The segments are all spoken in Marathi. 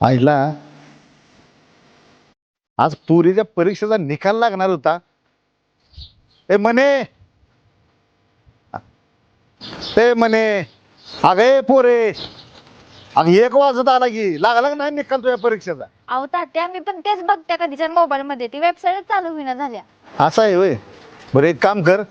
आईला आज पुरीच्या परीक्षेचा निकाल लागणार होता. ए म्हणे ते म्हणे अगे पोरे अग एक वाजत आला की लागला का नाही निकाल तुझ्या परीक्षेचा? अहो तात्या मी पण तेच बघते कधीच्या मोबाईल मध्ये ती वेबसाईट चालू होईना झाल्या. असं आहे होय. बरं एक काम कर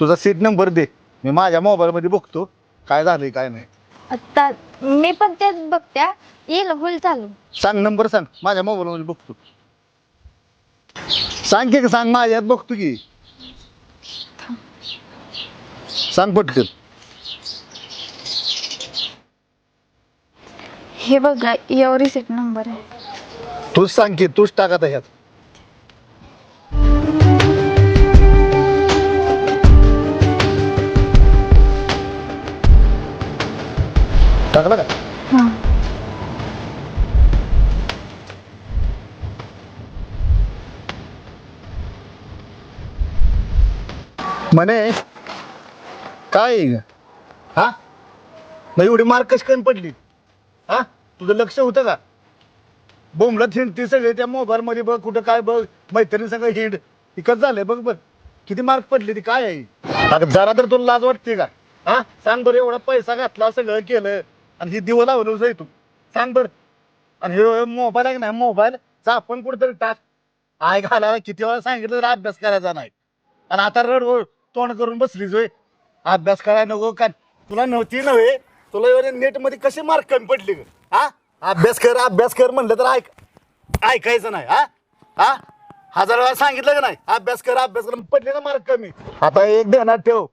तुझा सीट नंबर दे. मी माझ्या मोबाईलमध्ये बघतो काय झालंय काय नाही. आता मी पण तेच बघत्या. येईल होईल चालू. सांग नंबर सांग. माझ्या मोबाईलमध्ये बघतो. सांग की सांग माझ्यात बघतो की. सांग पटकन. हे बघा यावर रिसेट नंबर आहे. तूच सांग की तूच टाक आता ह्यात. टाकला का? हा. म्हणे काय? आहे ग? हा? नाही एवढी मार्क कशी कमी पडली? हा? तुझं लक्ष होतं का? बोंबलत हिंडती सगळे त्या मोबाईल मध्ये बघ कुठं काय बघ. मैत्रिणी सगळं हिंड. इकत झालंय बघ बघ. किती मार्क पडली ती काय आहे? अगं जरा तर तुला लाज वाटते का? हा? सांग बरं एवढा पैसा घातला सगळं केलं आणि ही दिवं लावलं जाई तू सांग बरं. आणि हे मोबाईल आहे ना मोबाईल आपण कुठेतरी टाक. आय घालायला किती वेळा सांगितलं तर अभ्यास करायचा नाही. आणि आता रड तोंड करून बसलीच होय. अभ्यास करायला नको का तुला नव्हती नव्हे. तुला एवढ्या नेटमध्ये कसे मार्क कमी पडले ग? हा? अभ्यास कर अभ्यास कर म्हणलं तर ऐक. ऐकायचं नाही हा? हा? हजार वेळा सांगितलं का नाही? अभ्यास कर अभ्यास कर. पडले ना मार्क कमी. आता एक ध्यानात ठेव.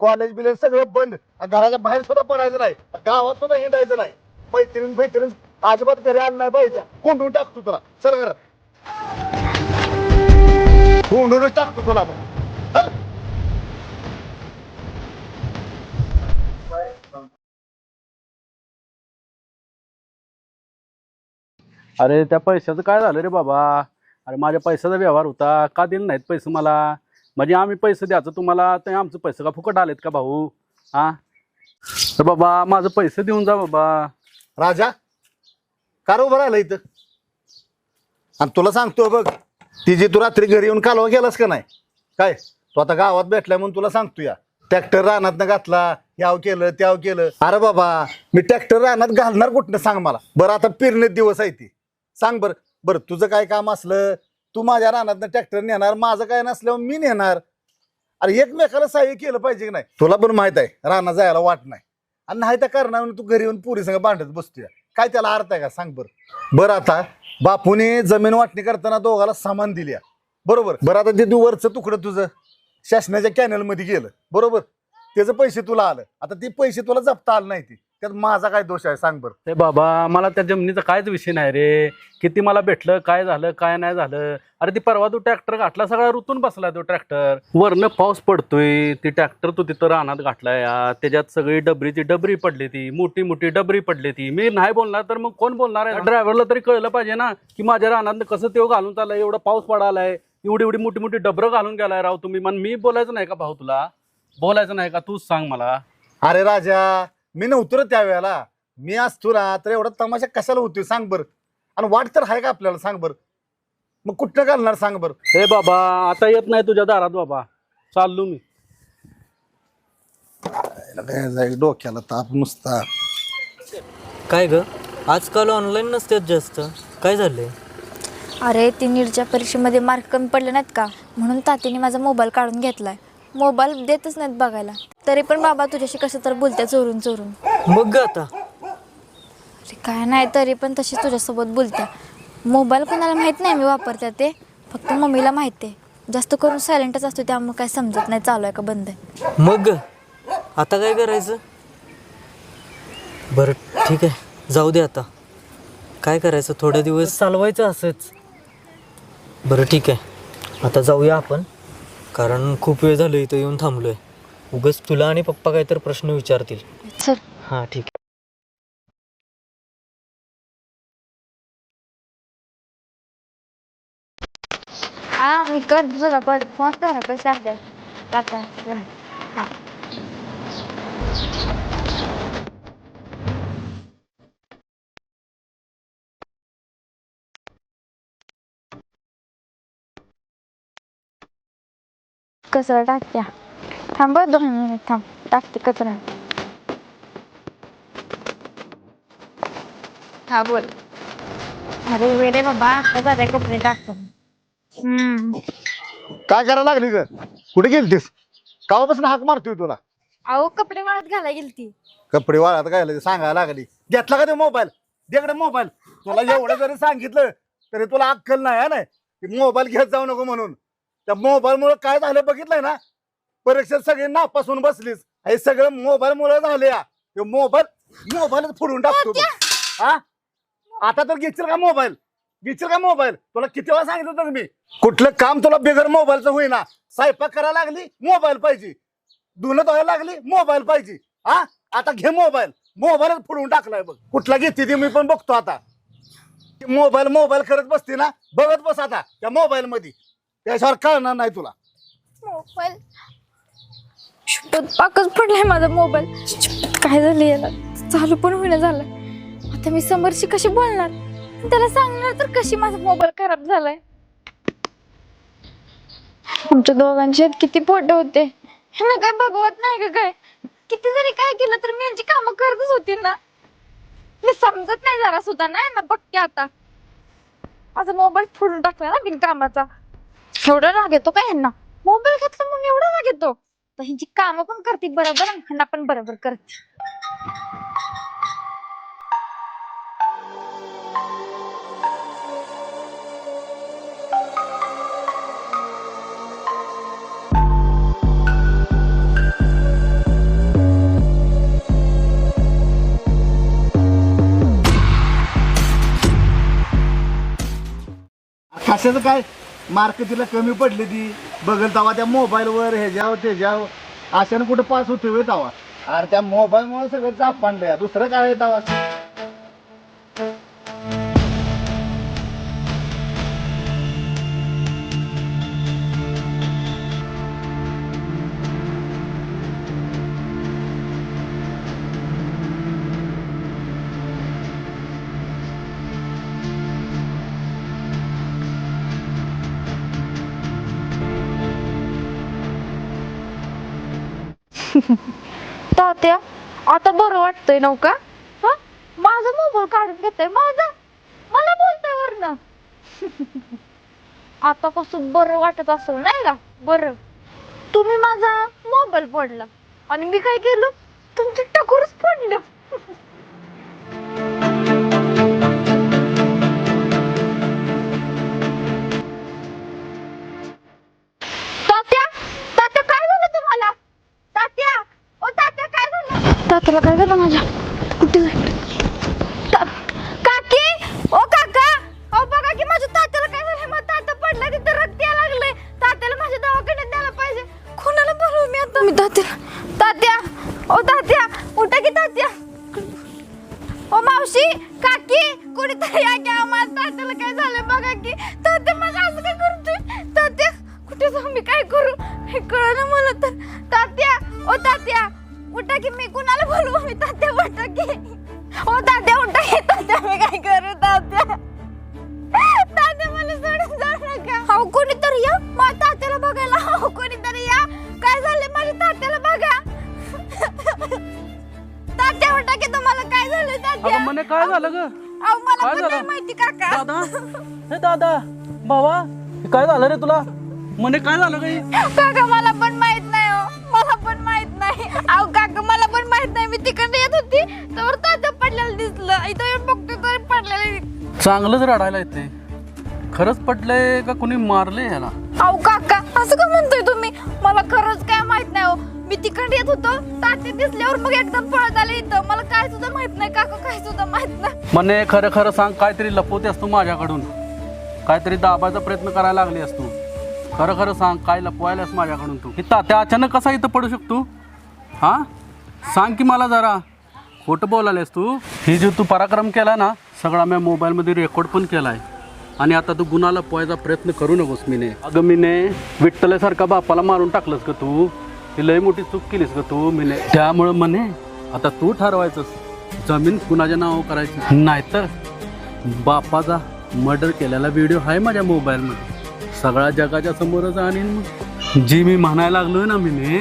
कॉलेज बिलेज सगळं बंद. घराच्या बाहेर सुद्धा पडायचं नाही. गावात सुद्धा हिंडायचं नाही. मैत्रीण मैत्रीण अजिबात घरी आलं नाही पाहिजे कोंडून टाकतो तुला. सर घरात. कोंडूनच टाकतो तुला आपण चल. अरे त्या पैशाचं काय झालं रे बाबा? अरे माझ्या पैशाचा व्यवहार होता. का दिले नाहीत पैसे मला? म्हणजे आम्ही पैसे द्यायचं तुम्हाला ते आमचं पैसे का फुकट आलेत का भाऊ? हा? तर बाबा माझं पैसे देऊन जा बाबा. राजा कार उभं राहिलं इथं. आणि तुला सांगतो बघ ती जी तू रात्री घरी येऊन कालवा गेलास का नाही? काय? तू आता गावात भेटलाय म्हणून तुला सांगतो या ट्रॅक्टर रानात घातला याव केलं त्याव केलं. अरे बाबा मी ट्रॅक्टर रानात घालणार कुठनं सांग मला? बरं आता पेरणे दिवस आहे ती. सांग बरं. बरं तुझं काय काम असलं? तू माझ्या रानात ट्रॅक्टर नेणार माझं काय नसल्यावर मी नेणार? अरे एकमेकाला सहाय्य केलं पाहिजे की नाही? तुला पण माहीत आहे राणा जायला वाट नाही. आणि नाही त्या कारणावर तू घरी येऊन पुरी संग भांडत बसतोय. काय त्याला अर्थ आहे का? सांग बरं. बरं आता बापूने जमीन वाटणी करताना दोघाला सामान दिल्या. बरोबर? बरं आता ते तू वरचं तुकडं तुझं. शासनाच्या कॅनलमध्ये गेलं. बरोबर? त्याचं पैसे तुला आलं. आता ते पैसे तुला जपता आलं नाही ते. त्यात माझा काय दोष आहे? सांग बरं. ते बाबा मला त्या जमिनीचा कायच विषय नाही रे. किती मला भेटलं काय झालं काय नाही झालं? अरे ती परवा तू ट्रॅक्टर घातला सगळा ऋतून बसला तो ट्रॅक्टर. वरनं पाऊस पडतोय. ती ट्रॅक्टर तू तिथं रानात घातलाय. या. त्याच्यात सगळी डबरीची डबरी पडली ती. मोठी मोठी डबरी पडली ती. मी नाही बोलणार तर मग कोण बोलणार आहे? ड्रायव्हरला तरी कळलं पाहिजे ना की माझ्या रानात कसं तेव्हा घालून चाललंय एवढा पाऊस पडालाय. एवढी एवढी मोठी मोठी डबरं घालून गेलाय राव तुम्ही. मन मी बोलायचं नाही का भाऊ तुला? बोलायचं नाही का? तूच सांग मला. अरे राजा मी नव्हतो रे त्यावेळेला. मी असतो ना तर एवढा तमाशा कशाला होतोय सांग बरं. आणि वाट तर आहे का आपल्याला सांग बरं. मग कुठनं घालणार सांग बरं. हे बाबा आता येत नाही तुझ्या दारात बाबा. चाललो मी. काय जाईल डोक्याला ताप नुसता. काय ग? आजकाल ऑनलाईन नसतात जास्त. काय झालंय? अरे ती नीटच्या परीक्षेमध्ये मार्क कमी पडले नाहीत का? म्हणून तातीने माझा मोबाईल काढून घेतलाय. मोबाईल देतच नाहीत बघायला. तरी पण बाबा तुझ्याशी कसं तर बोलत्या चोरून चोरून मग ग आता. अरे काय नाही तरी पण तशी तुझ्यासोबत बोलत्या. मोबाईल कोणाला माहीत नाही मी वापरते ते. फक्त मम्मीला माहिती आहे. जास्त करून सायलेंटच असतो त्यामुळे काय समजत नाही चालू आहे का बंद आहे. मग ग. आता काय करायचं? बरं ठीक आहे. जाऊ दे आता. काय करायचं? थोडे दिवस चालवायचं असंच. बरं ठीक आहे. आता जाऊया आपण. कारण खूप वेळ झालं इथं येऊन थांबलोय. उगच तुला आणि पप्पा काहीतरी प्रश्न विचारतील. चल हां ठीक आहे. हा मी फोन करा कसं आहे आता कचरा टाकत्या? थांब बरं दोन मिनिट थांब. टाकते कचरा. हा बोल. अरे वेळे बाबा आता जाते कपडे टाकतो. हम्म. काय करायला लागली ग? कुठे गेलतीस? कावापासून हाक मारतोय तुला? अहो कपडे वाळत घालायला गेलती. कपडे वाळत घायला सांगायला लागली. घेतला का ते मोबाईल? देकडे मोबाईल. तुला एवढं जरी सांगितलं तरी तुला अक्कल नाही है ना की मोबाईल घेत जाऊ नको म्हणून. त्या मोबाईल मुळे काय झालं बघितलंय ना? परीक्षेत सगळे नापासून बसलीस. हे सगळं मोबाईल मुळे झाले या मोबाईल मोबाईल फोडून टाकतो. हा आता तर घेशील का मोबाईल? घेशील का मोबाईल? तुला किती वेळा सांगितलं होतं मी? कुठलं काम तुला बिगर मोबाईलचं होईना. स्वयंपाक करायला लागली मोबाईल पाहिजे. धुणं धुवायला लागली मोबाईल पाहिजे. हा आता घे मोबाईल. मोबाईलच फोडून टाकलाय बघ. कुठला घेते ती मी पण बघतो आता. मोबाईल मोबाईल करत बसते ना? बघत बस आता त्या मोबाईल मध्ये त्याच्यावर कळणार नाही तुला. मोबाईल. पाकच पडलाय माझा मोबाईल. काय झालं याला? चालू पण होईना झालं आता मी समोरशी कशी बोलणार? त्याला सांगणार तर कशी माझा मोबाईल खराब झालाय? आमच्या दोघांचे किती फोटो होते. ह्यांना काय बघवत नाही का काय? किती जरी काय केलं तर मी यांची कामं करतच होती ना. मी समजत नाही जरा सुद्धा नाही ना बघते आता. माझा मोबाईल फोडून टाकला ना बिनकामाचा. एवढा राग येतो का यांना मोबाईल घेतला म्हणून एवढा राग येतो. तर ह्यांची कामं पण करते बरोबर आणि ह्यांना पण बरोबर करते. कशाचं काय? मार्क तिला कमी पडली ती. बघल तवा त्या मोबाईलवर ह्याच्यावर त्याच्यावर अशाने कुठं पास होते होय तवा. अरे त्या मोबाईलमुळे सगळं चाप पांढऱ्या दुसरं काय आहे तवा? आता बरं वाटतंय नव्हता हा? माझा मोबाईल काढून घेतोय माझा? मला बोलतोय वरनं. आतापासून बरं वाटत असेल नाही का? बरं. तुम्ही माझा मोबाईल पडला आणि मी काय केलं? तुमची टकोरच पडलं तात्याला काय झालं माझ्या? कुठे जाईल काकी! ओ काका! ओ बघा की माझ्या तात्याला काय झालं? मग तात्या पडला तिथं रक्त यायला लागलंय. तात्याला माझ्या दवाखान्यात न्यायला पाहिजे. कोणाला बोलवू मी आता? मी तात्या तात्या! ओ तात्या! उठा की तात्या! ओ मावशी! काकी! कोणीतरी या की आम्हाला तात्याला काय झालं बघा की. तात्या माझं असं काय करतोय? तात्या कुठे जाऊ? मी काय करू? हे कळलं मला तर. तात्या! ओ तात्या! उठा की मी कुणाला बोलवू मी तात्या उठा की. ओ तात्या उठा की. तात्या मी काय करू तात्या? तात्या मला सोडून जाऊ नका. हो कोणीतरी या. माझ्या तात्याला बघायला. हो कोणीतरी या. काय झालं माझ्या तात्याला बघा. तात्या उठा की तुम्हाला काय झालं तात्या? अगं म्हणे काय झालं ग? अहो मला काय पण नाही झालं? माहिती काका. दादा. हे दादा भावा हे काय झालं रे तुला? म्हणे काय झालं ग हे? काका मला पण माहीत अहो काका मला पण माहीत नाही. मी तिकडे येत होती तर तात्या पडलेलं दिसलं. इथं येऊन बघतो तर पडलेलं चांगलंच रडायला येते खरंच पटलंय का कुणी मारले ह्याला अहो काका असं का म्हणतोय तुम्ही? मला खरंच काय माहीत नाही हो मी तिकडे येत होतो तात्या दिसल्यावर मग एकदम पळत आले इथं. मला काय सुद्धा माहीत नाही काका काय सुद्धा माहीत नाही. म्हणे खरं खरं सांग काहीतरी लपवते असतो माझ्याकडून. काहीतरी दाबायचा प्रयत्न करायला लागली असतो खरं खरं सांग काय लपवायलास माझ्याकडून तू? ही तात्या अचानक कसा इथं पडू शकतो? हां? सांग की मला जरा. खोटं बोलायलास तू? हे जे तू पराक्रम केला ना सगळा मी मोबाईलमध्ये रेकॉर्ड पण केला आहे आणि आता तू गुन्हाला पोहायचा प्रयत्न करू नकोस मीने. अगं मीने विठ्ठलासारखा बापाला मारून टाकलंस का तू. ती लय मोठी चूक केलीस का तू मीने. त्यामुळं म्हणे आता तू ठरवायचंस. जमीन कुणाच्या नावावर करायची? नाहीतर बापाचा मर्डर केलेला व्हिडिओ आहे माझ्या मोबाईलमध्ये सगळ्या जगाच्या समोरच आणीन मग. जी मी म्हणायला लागलोय ना मीने.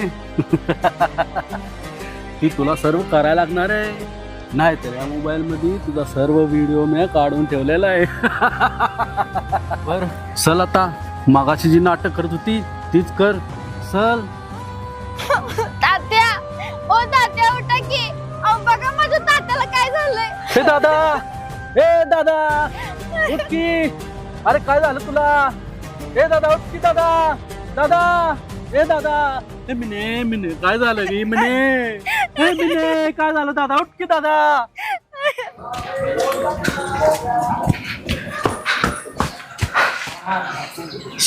ती तुला सर्व करायला लागणार आहे. नाही तर या मोबाईलमध्ये तुझा सर्व व्हिडिओ मी काढून ठेवलेला आहे. बर चल आता. मागाशी जी नाटक करत होती तीच कर. चल. तात्या ओ तात्या उठा की. अहो बघा माझ्या तात्याला काय झालंय. हे दादा. हे दादा उठ की. अरे काय झालं तुला? हे दादा उठ की दादा. दादा हे दादा हे मिने मिने काय झालं रे मिने? हे मिने काय झालं दादा? उठ की दादा.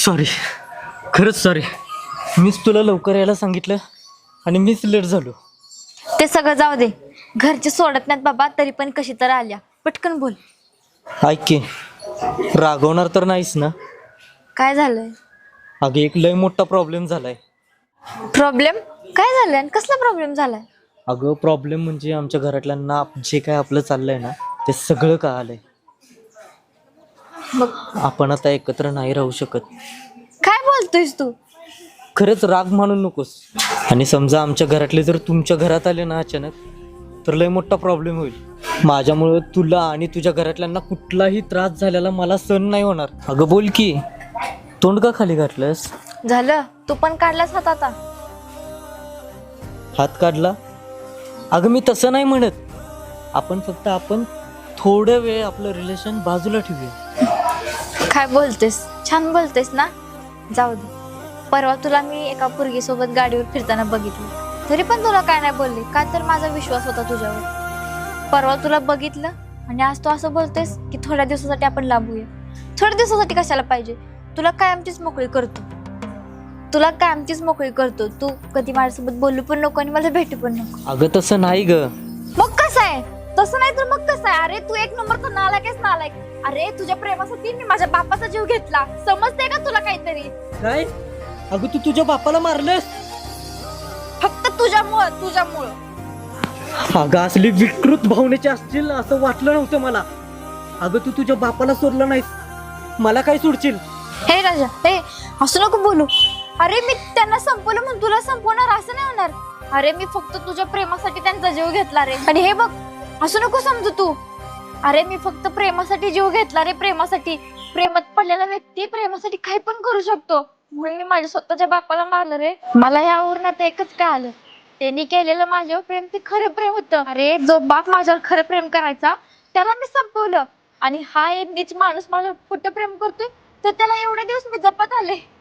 सॉरी खरंच सॉरी मीच तुला लवकर यायला सांगितलं आणि मीच लेट झालो. ते सगळं जाऊ दे. घरचे सोडत नाहीत बाबा तरी पण कशी तर आल्या. पटकन बोल. ऐक की रागवणार तर नाहीस ना? काय झालंय? अगं एक लय मोठा प्रॉब्लेम झालाय. प्रॉब्लेम काय झालंय आणि कसला प्रॉब्लेम झालाय? अगं प्रॉब्लेम म्हणजे आमच्या घरातल्यांना आप- जे काय आपलं चाललंय ना ते सगळं कळालंय. मग? आपण आता एकत्र नाही राहू शकत. काय बोलतोयस तू? खरंच राग मानू नकोस. आणि समजा आमच्या घरातले जर तुमच्या घरात आले ना अचानक तर लय मोठा प्रॉब्लेम होईल. माझ्यामुळं तुला आणि तुझ्या घरातल्यांना कुठलाही त्रास झालेला मला सहन नाही होणार. अगं बोल की. तोंड का खाली घातलंस? झालं. तू पण काढलास हात आता. हात काढला? अगं मी तसं नाही म्हणत. आपण फक्त आपण थोडं वेळ आपलं रिलेशन बाजूला ठेवूया. काय बोलतेस? छान बोलतेस ना? जाऊ दे. परवा तुला मी एका पोरगीसोबत गाडीवर फिरताना बघितलं. तरी पण तुला काय नाही बोलले. का तर माझा विश्वास होता तुझ्यावर. परवा तुला बघितलं आणि आज तू असं बोलतेस की थोड्या दिवसासाठी आपण लांबूया. थोड्या दिवसासाठी कशाला पाहिजे? तुला कायमचीच मोकळी करतो? तुला कायमचीच मोकळी करतो? तू कधी माझ्यासोबत बोलू पण नको आणि मला भेटू पण नको. अगं तसं नाही ग. मग कसं आहे? तसं नाही तर मग कसं आहे? अरे तू एक नंबरचा नालायकच नालायक. अरे तुझ्या प्रेमासाठी मी माझ्या बापाचा जीव घेतला. समजते का तुला काहीतरी? काय? अगं तू तुझ्या बापाला मारलंस? फक्त तुझ्यामुळं तुझ्यामुळं. अगं असली विकृत भावनेचे असतील असं वाटलं नव्हतं मला. अगं तू तुझ्या बापाला सोडलं नाहीस. मला काय सोडशील? हे राजा हे असं नको बोलू. अरे मी त्यांना संपवलं म्हणून तुला संपवणार असं नाही होणार. अरे मी फक्त तुझ्या प्रेमासाठी त्यांचा जीव घेतला रे. आणि हे बघ असं नको समजू तू. अरे मी फक्त प्रेमासाठी जीव घेतला रे प्रेमासाठी. प्रेमात पडलेला व्यक्ती प्रेमासाठी काही पण करू शकतो. म्हणून मी माझ्या स्वतःच्या बापाला मारलं रे. मला यावरून आता एकच काय आलं त्यांनी केलेलं माझ्यावर प्रेम ते खरं प्रेम होतं. अरे जो बाप माझ्यावर खरं प्रेम करायचा त्याला मी संपवलं. आणि हा एक नीच माणूस माझ्यावर खोटं प्रेम करतोय तर त्याला एवढे दिवस मी जपत आले.